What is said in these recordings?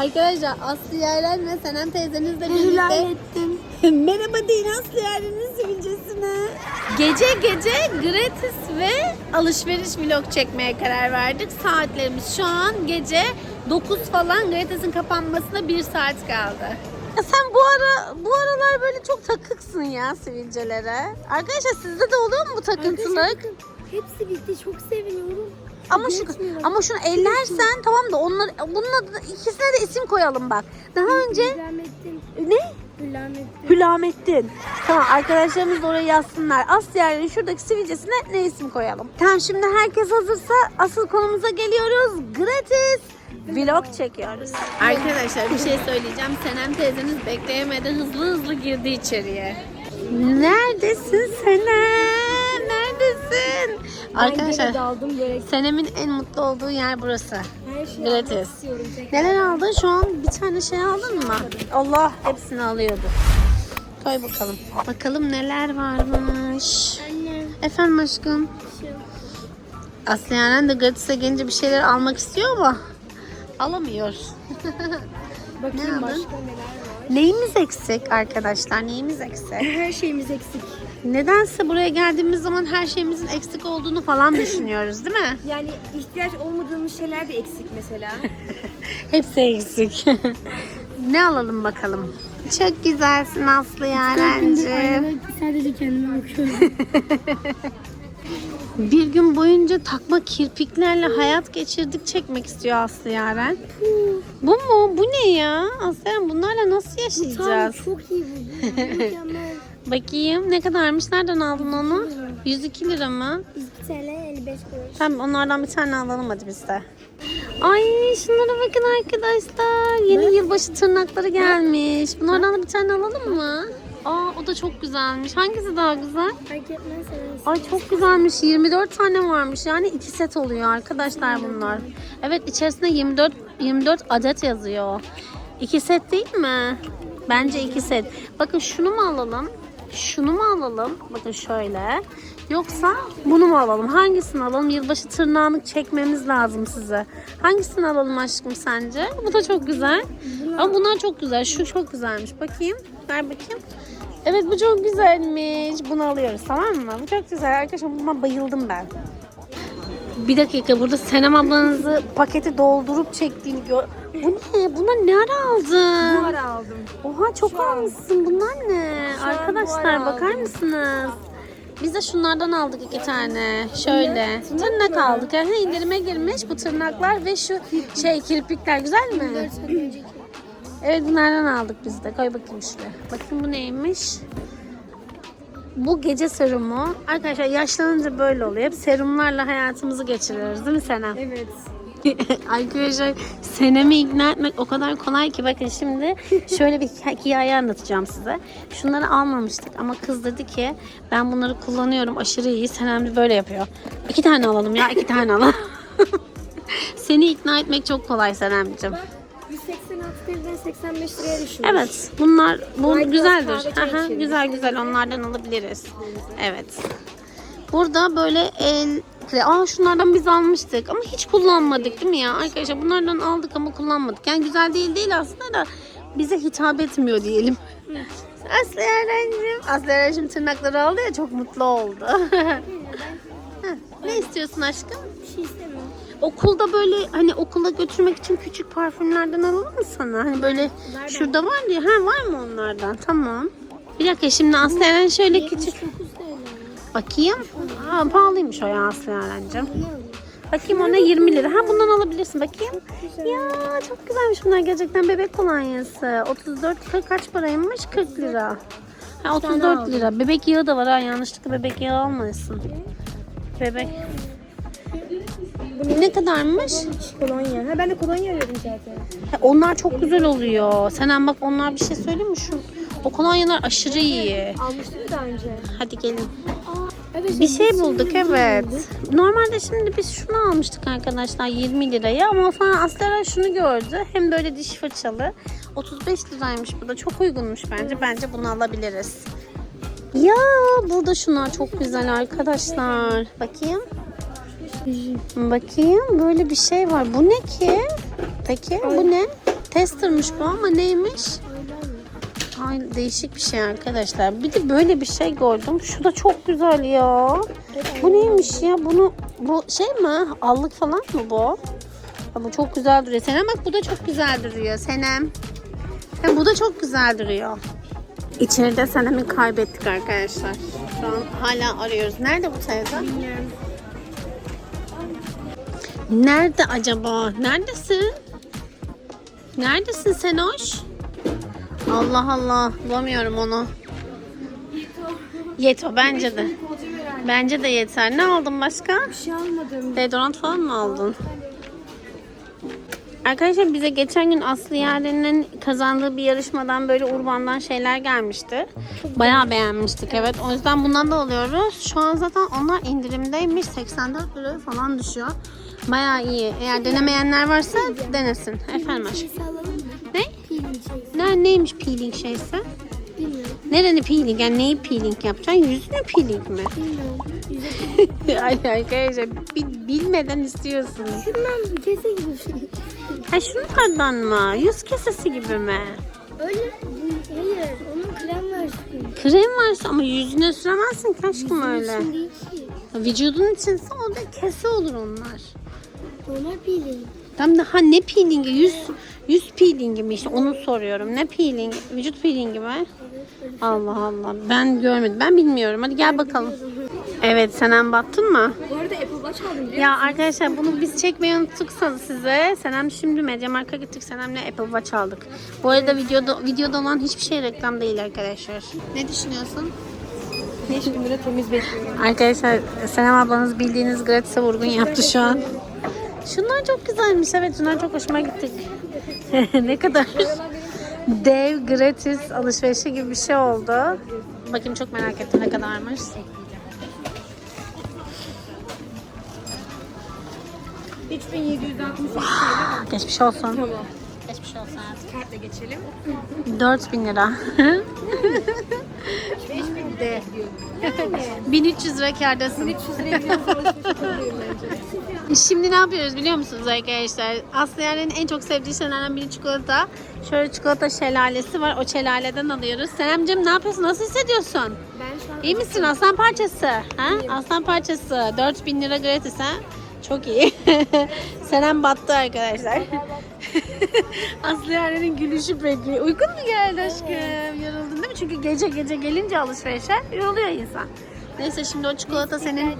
Arkadaşlar Aslı Yaren ve Senem teyzenizle birlikte. Merhaba deyin Aslı Yaren'in sivilcesine. Gece gece gratis ve alışveriş vlog çekmeye karar verdik. Saatlerimiz şu an gece 9 falan gratis'in kapanmasına 1 saat kaldı. Ya sen bu ara bu aralar böyle çok takıksın ya sivilcelere. Arkadaşlar sizde de oluyor mu bu takıntılık? Hepsi bitti. Çok seviniyorum. Ama şu Geçmiyor. ama şunu ellersen tamam da onlar bunun adı, ikisine de isim koyalım bak. Daha önce Hülamettin. ne? Hülamettin. Hülamettin. Tamam arkadaşlarımız da oraya yazsınlar. Asya'nın şuradaki sivilcesine ne isim koyalım? Tamam şimdi herkes hazırsa asıl konumuza geliyoruz. Gratis vlog çekiyoruz. Arkadaşlar bir şey söyleyeceğim. Senem teyzeniz bekleyemedi. Hızlı hızlı girdi içeriye. Neredesin Senem? Neredesin? Arkadaşlar daldım börek. Senem'in en mutlu olduğu yer burası. Her şeyi Gratis. Neler aldın? Şu an bir tane şey aldın mı? Allah hepsini alıyordu. Koy bakalım. Bakalım neler varmış. Anne. Efendim aşkım. Aslı Yaren de gratis'e gelince bir şeyler almak istiyor ama alamıyor. Ne Bakayım aldın? başka neler var. Neyimiz eksik arkadaşlar? Neyimiz eksik? Her şeyimiz eksik. Nedense buraya geldiğimiz zaman her şeyimizin eksik olduğunu falan düşünüyoruz değil mi? Yani ihtiyaç olmadığımız şeyler de eksik mesela. Hepsi eksik. ne alalım bakalım? Çok güzelsin Aslı Yaren'cim. sadece kendime bakıyorum. Bir gün boyunca takma kirpiklerle hayat geçirdik çekmek istiyor Aslı Yaren. Bu mu? Bu ne ya? Aslı Yaren bunlarla nasıl yaşayacağız? çok iyi bu. Bakayım ne kadarmış? Nereden aldın onu? 102 lira mı? 2 TL 55 kuruş. Tamam onlardan bir tane alalım hadi biz de. Ay şunlara bakın arkadaşlar. Yeni yılbaşı tırnakları gelmiş. Bunlardan da bir tane alalım mı? Aa o da çok güzelmiş. Hangisi daha güzel? Fark etmez. Ay çok güzelmiş. 24 tane varmış. Yani iki set oluyor arkadaşlar bunlar. Evet içerisinde 24 24 adet yazıyor. İki set değil mi? Bence iki set. Bakın şunu mu alalım? Şunu mu alalım? Bakın şöyle. Yoksa bunu mu alalım? Hangisini alalım? Yılbaşı tırnağını çekmemiz lazım size. Hangisini alalım aşkım sence? Bu da çok güzel. Ama bunlar çok güzel. Şu çok güzelmiş. Bakayım. Ver bakayım. Evet bu çok güzelmiş. Bunu alıyoruz tamam mı? Bu çok güzel. Arkadaşlar buna bayıldım ben. Bir dakika burada Senem ablanızı paketi doldurup çektiğini gör. Bu ne? Buna ne ara aldın? Bu ara aldım. Oha çok Şu almışsın. Bunlar ne? Şu Arkadaşlar bakar aldım. mısınız? Biz de şunlardan aldık iki tane. Şöyle. Tırnak aldık. Yani indirime girmiş bu tırnaklar ve şu şey kirpikler güzel mi? Evet bunlardan aldık biz de. Koy bakayım şuraya. Bakın bu neymiş? Bu gece serumu. Arkadaşlar yaşlanınca böyle oluyor. Hep serumlarla hayatımızı geçiriyoruz değil mi Senem? Evet. Arkadaşlar Senem'i ikna etmek o kadar kolay ki bakın şimdi şöyle bir hikaye anlatacağım size. Şunları almamıştık ama kız dedi ki ben bunları kullanıyorum aşırı iyi. Senem de böyle yapıyor. İki tane alalım ya iki tane alalım. Seni ikna etmek çok kolay Senem'ciğim. 186 TL'den 85 liraya düşüyor. Evet bunlar bu White güzeldir. Çay Aha, güzel güzel onlardan alabiliriz. Evet. Burada böyle el Aa şunlardan biz almıştık ama hiç kullanmadık değil mi ya? Arkadaşlar bunlardan aldık ama kullanmadık. Yani güzel değil değil aslında da bize hitap etmiyor diyelim. Aslı Eren'cim. Aslı Eren şimdi tırnakları aldı ya çok mutlu oldu. Heh, ne istiyorsun aşkım? Bir şey istemiyorum. Okulda böyle hani okula götürmek için küçük parfümlerden alalım mı sana? Hani böyle şurada var ya. Ha var mı onlardan? Tamam. Bir dakika şimdi Aslı Eren şöyle küçük. 79 TL. Bakayım. Ha, pahalıymış o ya Aslı Eren'cim. Bakayım ona 20 lira. Ha bundan alabilirsin bakayım. Ya çok güzelmiş bunlar gerçekten bebek kolonyası. 34 40 kaç paraymış? 40 lira. Ha, 34 lira. Bebek yağı da var ha yanlışlıkla bebek yağı almayasın. Bebek. Ne kadarmış? Kolonya. Ha ben de kolonya arıyordum zaten. Ha, onlar çok güzel oluyor. Senen bak onlar bir şey söyleyeyim mi? Şu, o kolonyalar aşırı iyi. Almıştım daha önce. Hadi gelin. Evet. Bir şey bulduk evet. Normalde şimdi biz şunu almıştık arkadaşlar 20 liraya ama sonra Aslara şunu gördü. Hem böyle diş fırçalı. 35 liraymış bu da çok uygunmuş bence. Bence bunu alabiliriz. Ya burada şunlar çok güzel arkadaşlar. Bakayım. Bakayım böyle bir şey var. Bu ne ki? Peki bu ne? Tester'mış bu ama neymiş? Ay değişik bir şey arkadaşlar. Bir de böyle bir şey gördüm. Şu da çok güzel ya. Bu neymiş ya? Bunu bu şey mi? Allık falan mı bu? Bu çok güzel duruyor. Senem bak bu da çok güzel duruyor. Senem. Ya bu da çok güzel duruyor. İçeride Senem'i kaybettik arkadaşlar. Şu an hala arıyoruz. Nerede bu teyze? Bilmiyorum. Nerede acaba? Neredesin? Neredesin Senoş? Allah Allah bulamıyorum onu. Yeto bence de. Bence de yeter. Ne aldın başka? Bir şey almadım. Deodorant falan mı aldın? Arkadaşlar bize geçen gün Aslı Yaren'in kazandığı bir yarışmadan böyle Urban'dan şeyler gelmişti. Bayağı beğenmiştik evet. O yüzden bundan da alıyoruz. Şu an zaten onlar indirimdeymiş. 84 lira falan düşüyor. Bayağı iyi. Eğer denemeyenler varsa denesin. Efendim aşkım. Ne? Ne, neymiş peeling şeysi? Bilmiyorum. Nereni peeling? Yani neyi peeling yapacaksın? Yüzünü peeling mi? Bilmiyorum. Ay arkadaşlar bil- bilmeden istiyorsunuz. Şundan kese gibi şey. Ha şunlardan mı? Yüz kesesi gibi mi? Öyle. bu- Hayır. Onun krem var üstünde. Krem varsa ama yüzüne süremezsin ki aşkım öyle. Yüzün değil ki. Vücudun içinse da kese olur onlar. Normal peeling. Tam daha ne peelingi? Yüz, yüz peelingi mi işte onu soruyorum. Ne peeling? Vücut peelingi mi? Allah Allah ben görmedim. Ben bilmiyorum. Hadi gel bakalım. Evet Senem battın mı? Bu arada Apple Watch aldım biliyor Ya arkadaşlar bunu biz çekmeyi unuttuksa size Senem şimdi Mediamarkt'a gittik Senem'le Apple Watch aldık. Bu arada videoda videoda olan hiçbir şey reklam değil arkadaşlar. Ne düşünüyorsun? 5000 lira temiz bekliyorum. Arkadaşlar Senem ablanız bildiğiniz gratis'e vurgun yaptı şu an. Şunlar çok güzelmiş. Evet şunlar çok hoşuma gitti. ne kadar dev gratis alışverişi gibi bir şey oldu. Bakayım çok merak ettim ne kadarmış. Ah, 3768 TL. Geçmiş olsun. Tamam. Geçmiş olsun hayatım. Kartla geçelim. 4000 lira. 5000 de. 1300 lira kârdasın. 300 liraya alışveriş bence. Şimdi ne yapıyoruz biliyor musunuz arkadaşlar? Aslı Yaren'in en çok sevdiği şeylerden biri çikolata. Şöyle çikolata şelalesi var. O şelaleden alıyoruz. Senemciğim ne yapıyorsun? Nasıl hissediyorsun? Ben şu an İyi misin aslan parçası? Ha? Aslan parçası. 4000 lira gratis ha? Çok iyi. Senem battı arkadaşlar. Aslı Yaren'in gülüşü peki. Uykun mu geldi aşkım? Yoruldun mi? Çünkü gece gece gelince alışverişe yoruluyor insan. Neyse şimdi o çikolata senin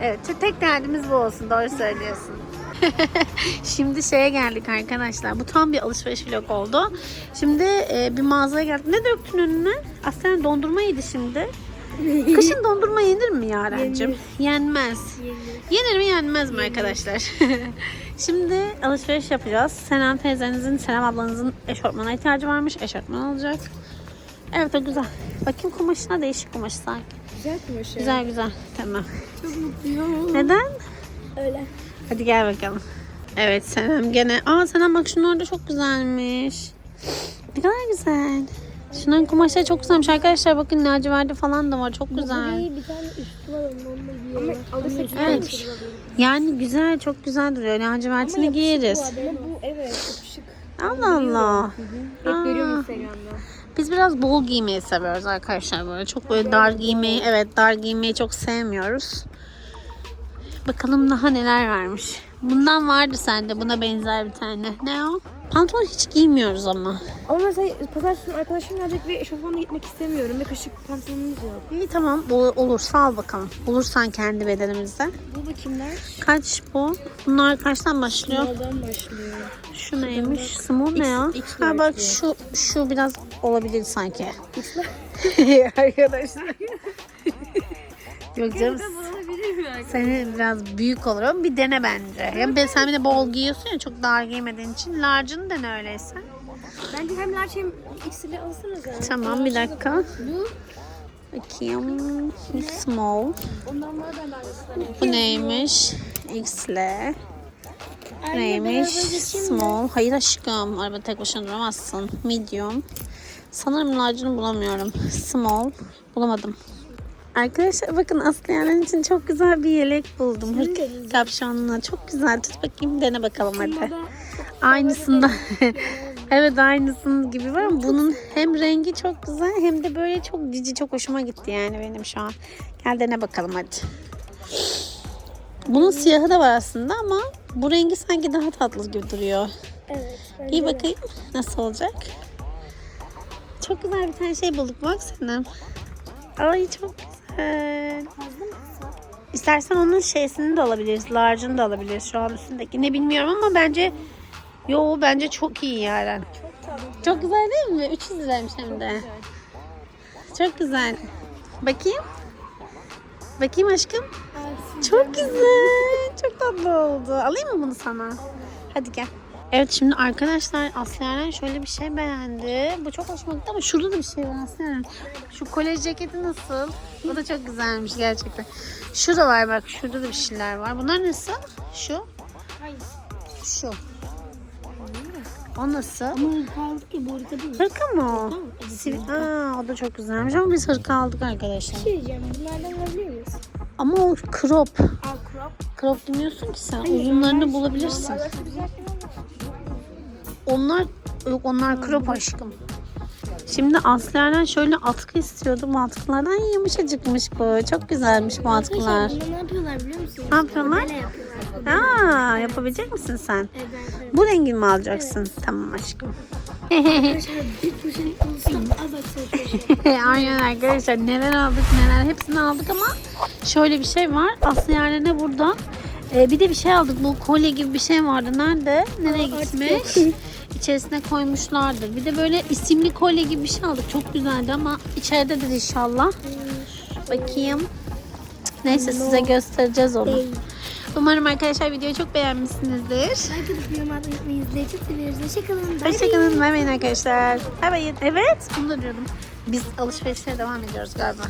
Evet, te- tek derdimiz bu olsun. Doğru söylüyorsun. Şimdi şeye geldik arkadaşlar. Bu tam bir alışveriş vlog oldu. Şimdi e, bir mağazaya geldik. Ne döktün önüne? Aslında dondurma yedi şimdi. Kışın dondurma yenir mi Yaren'cim? Yenmez. Yenir mi yenmez mi arkadaşlar? Şimdi alışveriş yapacağız. Senem teyzenizin, Senem ablanızın eşortmana ihtiyacı varmış. Eşortman alacak. Evet o güzel. Bakayım kumaşına değişik kumaş sanki. Güzel kumaşı. Güzel güzel. Tamam. Çok mutluyum. Neden? Öyle. Hadi gel bakalım. Evet Senem gene. Aa Senem bak şunlar da çok güzelmiş. Ne kadar güzel. Şunların kumaşları çok güzelmiş arkadaşlar. Bakın laciverti falan da var. Çok güzel. Gri bir tane üstü var onun onunla alırsak Evet. Yani güzel, çok güzel duruyor. Lacivertini giyeriz. Ama bu evet yapışık. Allah Allah. Bekliyorum Aa. Instagram'da. Biz biraz bol giymeyi seviyoruz arkadaşlar böyle. Çok böyle dar giymeyi, evet dar giymeyi çok sevmiyoruz. Bakalım daha neler varmış. Bundan vardı sende. Buna benzer bir tane. Ne o? Pantolon hiç giymiyoruz ama. Ama mesela pazartesi arkadaşım gelecek ve eşofmanla gitmek istemiyorum ve kaşık pantolonumuz yok. İyi tamam. Ol- olursa al bakalım. Bulursan kendi bedenimizde. Bu da kimler? Kaç bu? Bunlar kaçtan başlıyor? Sınavdan başlıyor. Şu neymiş? Small ne ya? X- Ha bak şu şu biraz olabilir sanki. Arkadaşlar. Yok canım. Senin biraz büyük olur ama bir dene bence. Ya ben sen bir de bol giyiyorsun ya çok dar giymediğin için. Large'ını dene öyleyse. Bence hem large hem X'li alsanız yani. Tamam bir dakika. Bakayım. Small. Bu neymiş? X'le. Neymiş? Small. Hayır aşkım. Araba tek başına duramazsın. Medium. Sanırım large'ını bulamıyorum. Small. Bulamadım. Arkadaşlar bakın Aslı Yaren için çok güzel bir yelek buldum. Hırk kapşonla. Çok güzel. Tut bakayım dene bakalım hadi. Baba, Aynısından. evet aynısının gibi var ama bunun hem rengi çok güzel hem de böyle çok cici çok hoşuma gitti yani benim şu an. Gel dene bakalım hadi. Bunun siyahı da var aslında ama bu rengi sanki daha tatlı gibi duruyor. Evet. İyi bakayım nasıl olacak. Çok güzel bir tane şey bulduk bak senin. Ay çok güzel. Kısa? İstersen onun şeysini de alabiliriz. Large'ını da alabiliriz şu an üstündeki. Ne bilmiyorum ama bence yo bence çok iyi yani. Çok. Çok güzel değil mi? 300 liraymış hem de. Çok güzel. Bakayım. Bakayım aşkım. Çok güzel. Çok tatlı oldu. Alayım mı bunu sana? Hadi gel. Evet şimdi arkadaşlar Aslı Yaren şöyle bir şey beğendi. Bu çok hoşuma gitti ama şurada da bir şey var Aslı Yaren. Şu kolej ceketi nasıl? Bu da çok güzelmiş gerçekten. Şurada var bak şurada da bir şeyler var. Bunlar nasıl? Şu. Şu. O nasıl? Ama hırka aldık ya bu hırka değil. Hırka mı Sivil-. Aa, o da çok güzelmiş ama biz hırka aldık arkadaşlar. Bir şey diyeceğim. Bunlardan alabiliyor muyuz? Ama o crop. Al crop. Crop bilmiyorsun ki sen. Hayır, Uzunlarını bulabilirsin. güzel Onlar yok onlar crop aşkım. Şimdi Aslı'dan şöyle atkı istiyordum. Atkılardan yumuşacıkmış bu. Çok güzelmiş bu atkılar. Arkadaşlar ne yapıyorlar biliyor musunuz? Ne yapıyorlar? Aa, yapabilecek misin sen? Evet. Bu rengi mi alacaksın? Tamam aşkım. Arkadaşlar bir olsun. Poşet. Aynen arkadaşlar neler aldık neler hepsini aldık ama şöyle bir şey var. Aslı yerine burada e, bir de bir şey aldık. Bu kolye gibi bir şey vardı. Nerede? Nereye Aa, gitmiş? İçerisine koymuşlardır. Bir de böyle isimli kolye gibi bir şey aldık. Çok güzeldi ama içeridedir inşallah. Bakayım. Neyse size göstereceğiz onu. Umarım arkadaşlar videoyu çok beğenmişsinizdir. Like atıp yorum atmayı. Sizleri çok seviyoruz. Hoşçakalın. Hoşçakalın. Bay bay arkadaşlar. Bay bay. Evet. Bunu da diyordum. Biz alışverişe devam ediyoruz galiba.